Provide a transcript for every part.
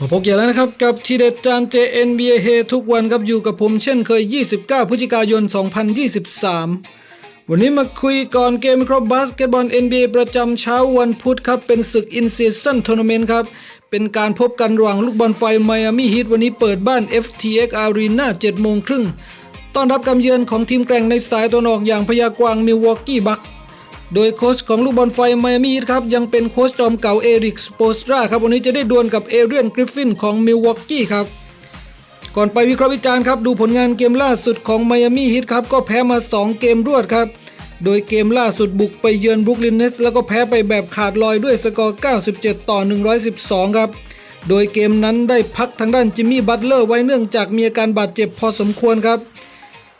มาพบกันแล้วนะครับ กับทีเด็ดจาน JNBA เฮทุกวันครับอยู่กับผมเช่นเคย 29 พฤศจิกายน 2023 วันนี้มาคุยก่อนเกมครับบาสเกตบอล NBA ประจำเช้าวันพุธครับ เป็นศึก In Season Tournament ครับ เป็นการพบกันระหว่างลูกบอลไฟไมอามี่ฮีทวันนี้เปิดบ้าน FTX Arena 7โมงครึ่งต้อนรับการเยือนของทีมแกร่งในสายตัวนอกอย่างพยากวางมิลวอกกี้บัค โดยโค้ชของลูกบอลไฟไมอามี่ครับยังเป็นโค้ชจอมเก่าเอริกสโปสตราครับวันนี้จะได้ดวลกับเอเรียนกริฟฟินของมิลวอกกี้ครับก่อนไปวิเคราะห์วิจารณ์ครับดูผลงานเกมล่าสุดของไมอามี่ฮิตครับก็แพ้มา 2 เกมรวดครับ โดยเกมล่าสุดบุกไปเยือนบรุกลินเนสแล้วก็แพ้ไปแบบขาดลอยด้วยสกอร์ 97 ต่อ 112 ครับ โดยเกมนั้นได้พักทางด้านจิมมี่บัตเลอร์ไว้เนื่องจากมีอาการบาดเจ็บพอสมควรครับ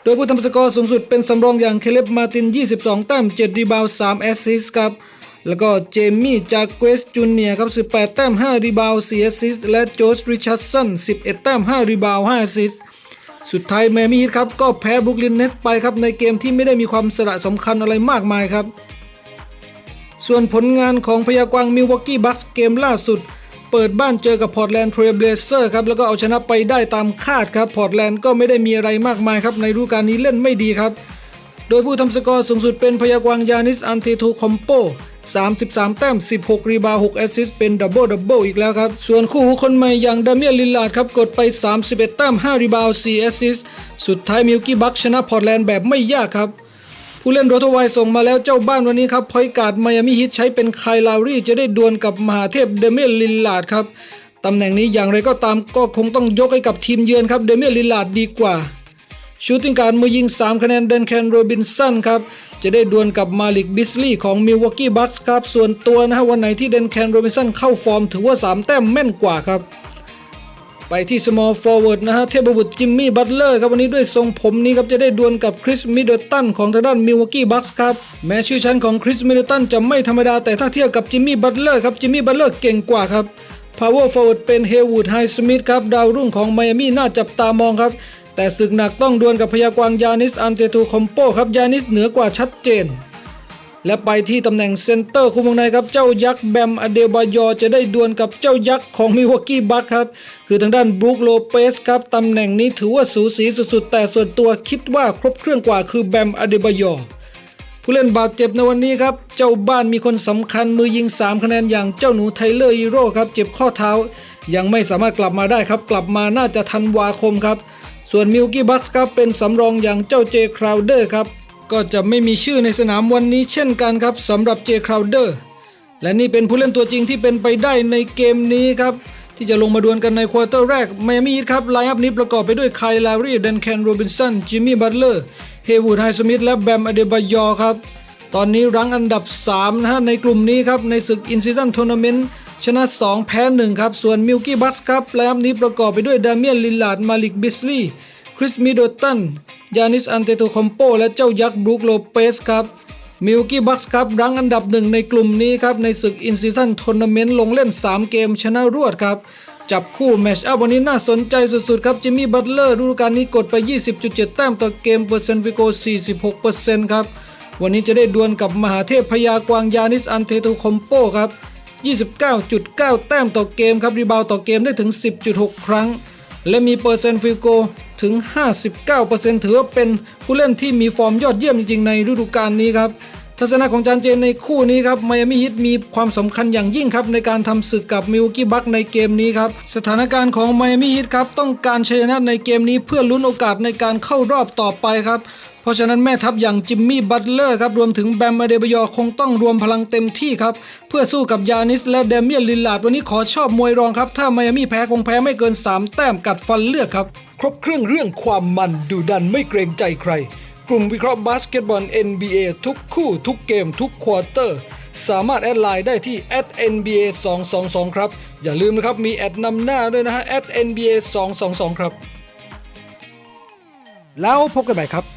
ดยผู้ทำสกอร์สูงสุดเป็นสำรองอย่างเคเลบมาติน 22 แต้ม 7 รีบาวด์3แอสซิสต์ครับ แล้วก็เจมี่จากเกวสจูเนียร์ครับ 18 แต้ม 5 รีบาวด์4แอสซิสต์และโจสริชาร์ดสัน 11 แต้ม 5 รีบาวด์5แอสซิสต์สุดท้ายแมมี่ฮิตครับ ก็แพ้บรุกลินเนสไปครับ ในเกมที่ไม่ได้มีความสระสำคัญอะไรมากมายครับ ส่วนผลงานของพยากวางมิลวอกกี้บัคส์เกมล่าสุด เปิดบ้านเจอกับพอร์ตแลนด์เทรเบลเซอร์ครับแล้วก็เอาชนะไปได้ตามคาดครับพอร์ตแลนด์ก็ไม่ได้มีอะไรมากมายครับในฤดูกาลนี้เล่นไม่ดีครับ โดยผู้ทำสกอร์สูงสุดเป็นพยากวางยานิสอันเทโทคอมโป33 แต้ม 16 รีบาว6แอสซิสเป็นดับเบิลดับเบิลอีกแล้วครับ ส่วนคู่หูคนใหม่อย่างดามียนลิลลาร์ดครับกดไป 31 แต้ม 5 รีบาว4แอสซิส สุดท้ายมิลกี้บัคชนะพอร์ตแลนด์แบบไม่ยากครับ ผู้เล่นโรโทไวส่งมาแล้วเจ้าบ้านวันนี้ครับพอยการ์ดไมอามี่ฮิตใช้เป็นไคลลาวรี่จะได้ดวลกับมหาเทพเดเมลิลลาดครับตำแหน่งนี้อย่างไรก็ตามก็คงต้องยกให้กับทีมเยือนครับเดเมลิลลาดดีกว่าชูติงการมือยิง 3 คะแนนเดนแคนโรบินสันครับจะได้ดวลกับมาลิกบิสลีย์ของมิลวอกกี้บัคส์ครับส่วนตัวนะฮะวันไหนที่เดนแคนโรบินสันเข้าฟอร์ม ถือว่า 3 แต้มแม่นกว่าครับ ไปที่ small forward นะฮะ เทพบุตรจิมมี่บัตเลอร์ครับวันนี้ด้วยทรงผมนี้ครับ จะได้ดวลกับคริสมิดเดิลตันของทางด้านมิลวอกกี้บัคส์ครับ แม้ชื่อชั้นของคริสมิดเดิลตันจะไม่ธรรมดา แต่ถ้าเทียบกับจิมมี่บัตเลอร์ครับ จิมมี่บัตเลอร์เก่งกว่าครับ power forward เป็นเฮวูดไฮสมิธครับ ดาวรุ่งของไมอามี่น่าจับตามองครับ แต่ศึกหนักต้องดวลกับพยากวางยานิสอันเตตูคอมโปครับยานิสเหนือกว่าชัดเจน และไปที่ตำแหน่งเซนเตอร์คุมวงในครับ เจ้ายักษ์แบมอเดบายอจะได้ดวลกับเจ้ายักษ์ของมิวอกกี้บัคครับ คือทางด้านบรูคโลเปสครับ ตำแหน่งนี้ถือว่าสูสีสุดๆ แต่ส่วนตัวคิดว่าครบเครื่องกว่าคือแบมอเดบายอผู้เล่นบาดเจ็บในวันนี้ครับ เจ้าบ้านมีคนสำคัญมือยิง 3 คะแนนอย่างเจ้าหนูไทเลอร์ฮีโร่ครับ เจ็บข้อเท้า ยังไม่สามารถกลับมาได้ครับ กลับมาน่าจะทันวาคมครับ ส่วนมิลกี้บัคส์ครับเป็นสำรองอย่างเจ้าเจคราวเดอร์ครับ ก็จะไม่มีชื่อในสนามวันนี้เช่นกันครับสำหรับเจคราวเดอร์และนี่เป็นผู้เล่นตัวจริงที่เป็นไปได้ในเกมนี้ครับ ที่จะลงมาดวลกันในควอเตอร์แรกไมอามี่ครับไลน์อัพนี้ประกอบไปด้วยไคลลารีเดนแคนโรบินสันจิมมี่บัตเลอร์เฮวูดไฮสมิธและแบมอเดบายอครับ ตอนนี้รั้งอันดับ 3 นะฮะ ในกลุ่มนี้ครับ ในศึกอินซิซันทัวร์นาเมนต์ชนะ 2 แพ้ 1 ครับ ส่วนมิลกี้บัคส์ครับไลน์อัพนี้ประกอบไปด้วยดาเมียนลิลลาร์ดมาลิกบิสลีย์ คริสมิดเดิลตัน ยานิส อันเตโตคอมโป และเจ้ายักษ์บรูคโลเปสครับ มิลกี้บัคส์ครับ รั้งอันดับหนึ่งในกลุ่มนี้ครับ ในศึกอินซิซันทัวร์นาเมนต์ลงเล่น 3 เกมชนะรวดครับ จับคู่แมชอัพวันนี้น่าสนใจสุดๆครับ จิมมี่บัตเลอร์ฤดูกาลนี้กดไป 20.7 แต้มต่อเกมเปอร์เซ็นต์ฟิโก 46%ครับ วันนี้จะได้ดวลกับมหาเทพพยากวางยานิส อันเทโตคอมโปครับ29.9 แต้มต่อเกมครับรีบาวต่อเกมได้ถึง 10.6 ครั้ง และมีเปอร์เซ็นต์ฟิโก ถึง 59%ถือว่าเป็นผู้เล่นที่มีฟอร์มยอดเยี่ยมจริงๆในฤดูกาลนี้ครับทัศนะของจานเจนในคู่นี้ครับไมอามี่ฮิตมีความสำคัญอย่างยิ่งครับในการทำศึกกับมิวกี้บัคในเกมนี้ครับสถานการณ์ของไมอามี่ฮิตครับต้องการชนะในเกมนี้เพื่อลุ้นโอกาสในการเข้ารอบต่อไปครับ ราะฉะนั้นแม่ทัพอย่างจิมมี่บัตเลอร์ครับรวมถึงแบมอเดบยอคงต้องรวมพลังเต็มที่ครับ เพื่อสู้กับยานิสและเดเมียนลิลลาดวันนี้ขอชอบมวยรองครับ ถ้าไมอามี่แพ้คงแพ้ไม่เกิน 3 แต้มกัดฟันเลือกครับ ครบเครื่องเรื่องความมันดูดันไม่เกรงใจใคร กลุ่มวิเคราะห์บาสเกตบอล NBA ทุกคู่ทุกเกมทุกควอเตอร์ สามารถแอดไลน์ได้ที่ @nba 2 2 2ครับ อย่าลืมนะครับมีแอดนำหน้าด้วยนะฮะ @nba 2 2 2ครับ แล้วพบกันใหม่ครับ